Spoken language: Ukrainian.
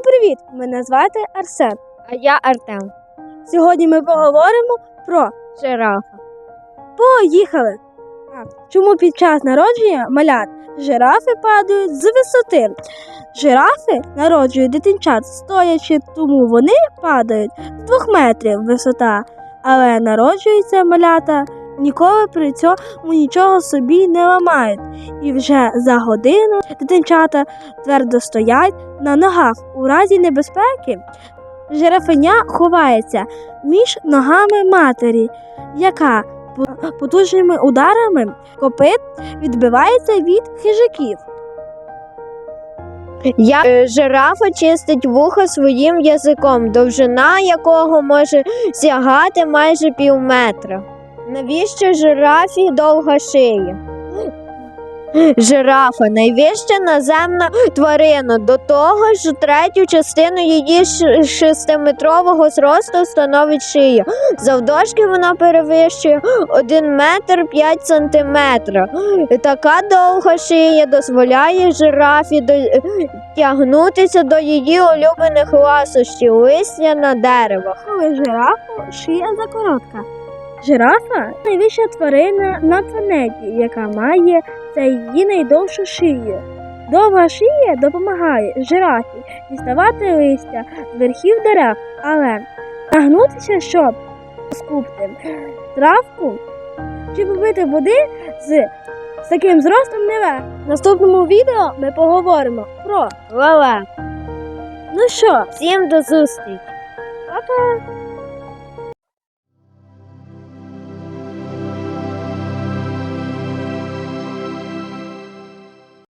Всім привіт! Мене звати Арсен. А я Артем. Сьогодні ми поговоримо про Жирафа. поїхали. Чому під час народження малят жирафи падають з висоти? Жирафи народжують дитинчат стоячи, тому вони падають з двох метрів висота, але народжуються малята ніколи при цьому нічого собі не ламають. І вже за годину дитинчата твердо стоять на ногах у разі небезпеки. Жирафеня ховається між ногами матері, яка потужними ударами копит відбивається від хижаків. Я е, жирафа чистить вуха своїм язиком, довжина якого може сягати майже пів метра. Навіщо жирафі довга шия? Жирафа найвища наземна тварина. До того ж, третю частину її шестиметрового зросту становить шия. Завдовжки вона перевищує 1 метр 5 сантиметра. Така довга шия дозволяє жирафі тягнутися до її улюблених ласощів, листя на деревах. Коли жирафу шия закоротка. Жирафа найвища тварина на планеті, яка має це її найдовшу шию. Довга шия допомагає жирафі діставати листя з верхів дерев, але нагнутися, щоб скупти травку чи попити води з, з таким зростом не легко. В наступному відео ми поговоримо про Лале, ну що, всім до зустрічі! папа!